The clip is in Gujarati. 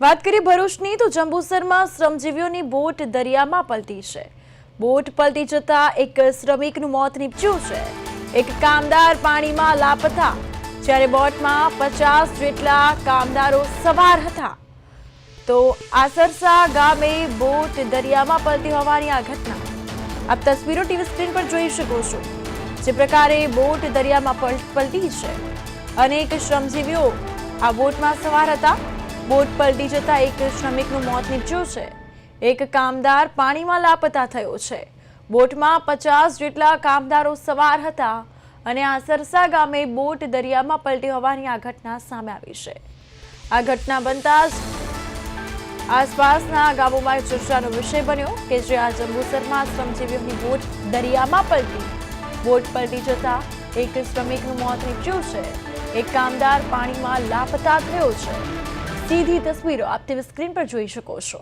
વાત કરીએ ભરૂચની તો જંબુસરમાં શ્રમજીવીઓની બોટ દરિયામાં પલટી છે. બોટ પલટી જતા એક શ્રમિકનું મોત નીપજ્યું છે. એક કામદાર પાણીમાં લાપતા, જ્યારે બોટમાં પચાસ જેટલા કામદારો સવાર હતા. તો આસરસા ગામે બોટ દરિયામાં પલટી હોવાની આ ઘટના. આપ તસવીરો ટીવી સ્ક્રીન પર જોઈ શકો છો. જે પ્રકારે બોટ દરિયામાં પલ- પલટી છે. અનેક શ્રમજીવીઓ આ બોટમાં સવાર હતા. બોટ પલટી જતા એક શ્રમિકનું મોત નીપજ્યું છે. એક કામદાર પાણીમાં લાપતા થયો છે. બોટમાં પચાસ જેટલા કામદારો સવાર હતા અને આ સરસા ગામે બોટ દરિયામાં પલટી હોવાની આ ઘટના સામે આવી છે. આ ઘટના બનતા આસપાસના ગામોમાં ચર્ચાનો વિષય બન્યો કે જે આ જંબુસરમાં શ્રમજીવીઓની બોટ દરિયામાં પલટી, બોટ પલટી જતા એક શ્રમિકનું મોત નીપજ્યું છે. એક કામદાર પાણીમાં લાપતા થયો છે. સીધી તસવીરો આપ ટીવી સ્ક્રીન પર જોઈ શકો છો.